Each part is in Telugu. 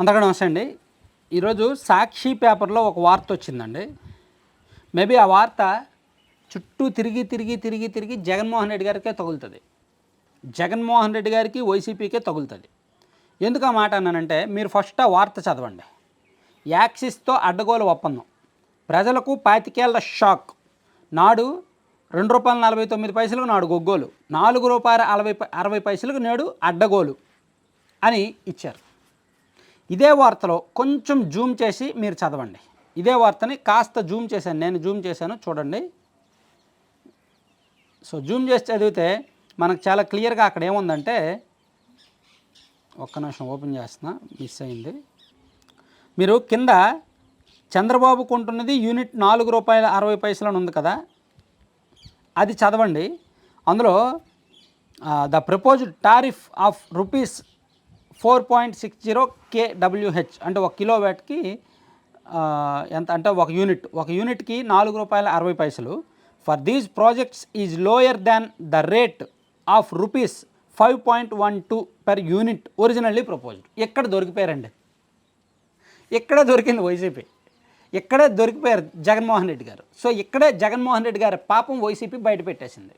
అందరికీ నమస్తే అండి. ఈరోజు సాక్షి పేపర్లో ఒక వార్త వచ్చిందండి. మేబీ ఆ వార్త చుట్టూ తిరిగి తిరిగి తిరిగి తిరిగి జగన్మోహన్ రెడ్డి గారికే తగులుతుంది. జగన్మోహన్ రెడ్డి గారికి వైసీపీకే తగులుతుంది. ఎందుకు ఆ మాట అన్నానంటే మీరు ఫస్ట్ ఆ వార్త చదవండి. యాక్సిస్తో అడ్డగోలు ఒప్పందం. ప్రజలకు పాతికేళ్ళ షాక్. నాడు రెండు రూపాయల నలభై తొమ్మిది పైసలకు నాడు గొగ్గోలు. నాలుగు రూపాయల అరవై అరవై పైసలకు నేడు అడ్డగోలు అని ఇచ్చారు. ఇదే వార్తలో కొంచెం జూమ్ చేసి మీరు చదవండి. ఇదే వార్తని కాస్త జూమ్ చేశాను. నేను జూమ్ చేశాను. చూడండి. సో జూమ్ చేసి చదివితే మనకు చాలా క్లియర్గా అక్కడ ఏముందంటే ఒక్క నిమిషం ఓపెన్ చేస్తున్నా మిస్ అయింది. మీరు కింద చంద్రబాబు కొంటున్నది యూనిట్ నాలుగు రూపాయల అరవై పైసలు ఉంది కదా అది చదవండి. అందులో the proposed tariff of rupees four point six zero కేడబ్ల్యూహెచ్ అంటే ఒక కిలోవాట్కి ఎంత అంటే ఒక యూనిట్. ఒక యూనిట్కి నాలుగు రూపాయల అరవై పైసలు. For these projects is lower than the rate of rupees five point one two per unit originally proposed. ఎక్కడ దొరికిపోయారండి? ఇక్కడే దొరికింది వైసీపీ? ఇక్కడే దొరికిపోయారు జగన్మోహన్ రెడ్డి గారు? సో ఇక్కడే జగన్మోహన్ రెడ్డి గారి పాపం వైసీపీ బయట పెట్టేసింది.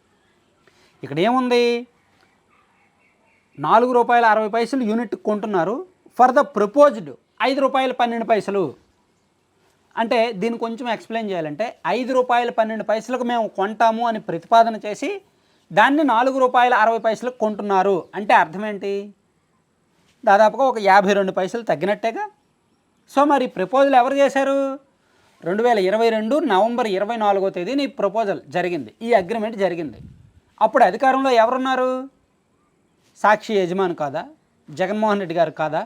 ఇక్కడ ఏముంది? నాలుగు రూపాయల అరవై పైసలు యూనిట్ కొంటున్నారు. ఫర్ ద ప్రపోజ్డ్ ఐదు రూపాయల పన్నెండు పైసలు. అంటే దీన్ని కొంచెం ఎక్స్ప్లెయిన్ చేయాలంటే ఐదు రూపాయల పన్నెండు పైసలకు మేము కొంటాము అని ప్రతిపాదన చేసి దాన్ని నాలుగు రూపాయల అరవై పైసలకు కొంటున్నారు. అంటే అర్థం ఏంటి? దాదాపుగా ఒక యాభై రెండు పైసలు తగ్గినట్టేగా. సో మరి ప్రపోజల్ ఎవరు చేశారు? రెండు వేల ఇరవై రెండు నవంబర్ ఇరవై నాలుగో తేదీని ప్రపోజల్ జరిగింది ఈ అగ్రిమెంట్ జరిగింది. అప్పుడు అధికారంలో ఎవరున్నారు? సాక్షి యజమాని కాదా? జగన్మోహన్ రెడ్డి గారు కాదా?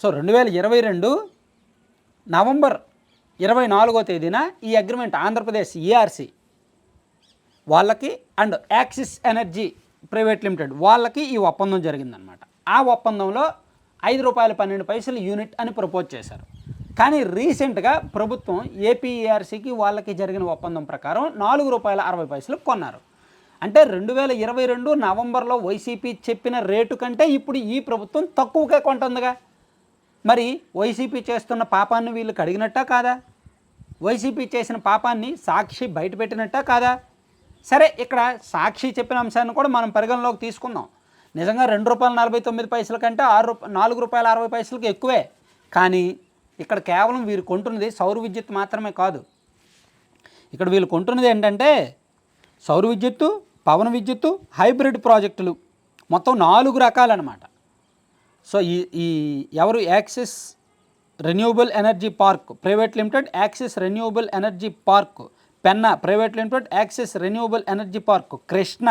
సో రెండు వేల ఇరవై రెండు నవంబర్ ఇరవై నాలుగో తేదీన ఈ అగ్రిమెంట్ ఆంధ్రప్రదేశ్ ఈఆర్సీ వాళ్ళకి and Axis energy private limited వాళ్ళకి ఈ ఒప్పందం జరిగిందనమాట ఆ ఒప్పందంలో ఐదు రూపాయల పన్నెండు పైసలు యూనిట్ అని ప్రపోజ్ చేశారు. కానీ రీసెంట్గా ప్రభుత్వం ఏపీఈఆర్సీకి వాళ్ళకి జరిగిన ఒప్పందం ప్రకారం నాలుగు రూపాయల అరవై పైసలు కొన్నారు. అంటే రెండు వేల ఇరవై రెండు నవంబర్లో వైసీపీ చెప్పిన రేటు కంటే ఇప్పుడు ఈ ప్రభుత్వం తక్కువగా కొంటుందిగా. మరి వైసీపీ చేస్తున్న పాపాన్ని వీళ్ళు కడిగినట్టా కాదా? వైసీపీ చేసిన పాపాన్ని సాక్షి బయటపెట్టినట్టా కాదా? సరే ఇక్కడ సాక్షి చెప్పిన అంశాన్ని కూడా మనం పరిగణలోకి తీసుకుందాం. నిజంగా రెండు రూపాయల నలభై తొమ్మిది పైసల కంటే ఆరు రూప నాలుగు రూపాయల అరవై పైసలకి ఎక్కువే. కానీ ఇక్కడ కేవలం వీరు కొంటున్నది సౌర విద్యుత్ మాత్రమే కాదు. ఇక్కడ వీళ్ళు కొంటున్నది ఏంటంటే సౌర విద్యుత్తు పవన విద్యుత్తు హైబ్రిడ్ ప్రాజెక్టులు. మొత్తం నాలుగు రకాలన్నమాట. సో ఈ ఈ ఎవరు Axis renewable energy park private limited Axis renewable energy park Penna private limited Axis renewable energy park Krishna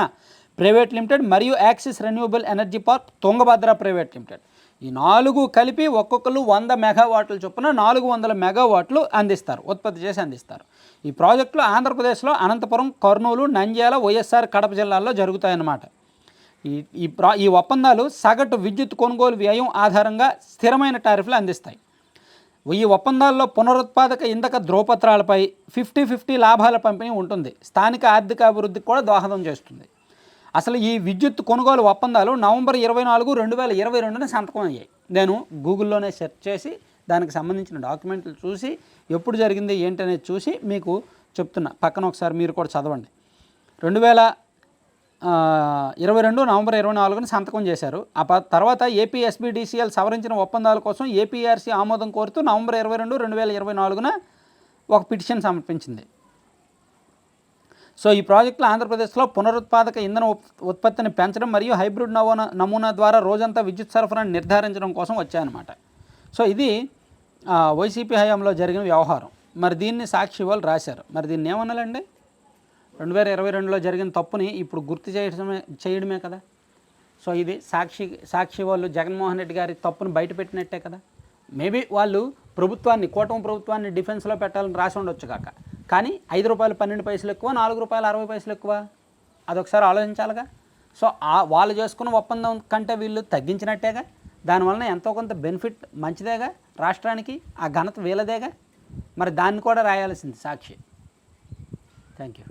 private limited మరియు Axis renewable energy park Tungabhadra private limited. ఈ నాలుగు కలిపి ఒక్కొక్కరు వంద మెగావాట్ల చొప్పున నాలుగు వందల మెగావాట్లు అందిస్తారు ఉత్పత్తి చేసి అందిస్తారు. ఈ ప్రాజెక్టులు ఆంధ్రప్రదేశ్లో అనంతపురం కర్నూలు నంద్యాల వైఎస్ఆర్ కడప జిల్లాల్లో జరుగుతాయన్నమాట. ఈ ఈ ప్రా ఈ ఒప్పందాలు సగటు విద్యుత్ కొనుగోలు వ్యయం ఆధారంగా స్థిరమైన టారిఫ్లు అందిస్తాయి. ఈ ఒప్పందాల్లో పునరుత్పాదక ఇంధక ధ్రువపత్రాలపై ఫిఫ్టీ ఫిఫ్టీ లాభాల పంపిణీ ఉంటుంది. స్థానిక ఆర్థిక అభివృద్ధికి కూడా దోహదం చేస్తుంది. అసలు ఈ విద్యుత్ కొనుగోలు ఒప్పందాలు నవంబర్ ఇరవై నాలుగు రెండు వేల ఇరవై రెండున సంతకం అయ్యాయి. నేను గూగుల్లోనే సెర్చ్ చేసి దానికి సంబంధించిన డాక్యుమెంట్లు చూసి ఎప్పుడు జరిగింది ఏంటనేది చూసి మీకు చెప్తున్నా. పక్కన ఒకసారి మీరు కూడా చదవండి. రెండు వేల ఇరవై రెండు నవంబర్ ఇరవై నాలుగున సంతకం చేశారు. ఆ తర్వాత ఏపీఎస్బిడిసిఎల్ సవరించిన ఒప్పందాల కోసం ఏపీఆర్సీ ఆమోదం కోరుతూ నవంబర్ ఇరవై రెండు రెండు వేల ఇరవై నాలుగున ఒక పిటిషన్ సమర్పించింది. సో ఈ ప్రాజెక్టులు ఆంధ్రప్రదేశ్లో పునరుత్పాదక ఇంధన ఉత్పత్తిని పెంచడం మరియు హైబ్రిడ్ నమూనా నమూనా ద్వారా రోజంతా విద్యుత్ సరఫరాను నిర్ధారించడం కోసం వచ్చాయన్నమాట. సో ఇది వైసీపీ హయాంలో జరిగిన వ్యవహారం. మరి దీన్ని సాక్షి వాళ్ళు రాశారు. మరి దీన్ని ఏమనాలండి రెండు వేల ఇరవై రెండులో జరిగిన తప్పుని ఇప్పుడు గుర్తు చేయడమే చేయడమే కదా. సో ఇది సాక్షి సాక్షి వాళ్ళు జగన్మోహన్ రెడ్డి గారి తప్పును బయటపెట్టినట్టే కదా. మేబీ వాళ్ళు ప్రభుత్వాన్ని కూటమి ప్రభుత్వాన్ని డిఫెన్స్లో పెట్టాలని రాసి ఉండొచ్చు కాక. కానీ ఐదు రూపాయలు పన్నెండు పైసలు ఎక్కువ నాలుగు రూపాయలు అరవై పైసలు ఎక్కువ. అదొకసారి ఆలోచించాలిగా. సో ఆ వాళ్ళు చేసుకున్న ఒప్పందం కంటే వీళ్ళు తగ్గించినట్టేగా. దానివలన ఎంతో కొంత బెనిఫిట్ మంచిదేగా. రాష్ట్రానికి ఆ ఘనత వీలదేగా మరి దాన్ని కూడా రాయాల్సింది సాక్షి. Thank you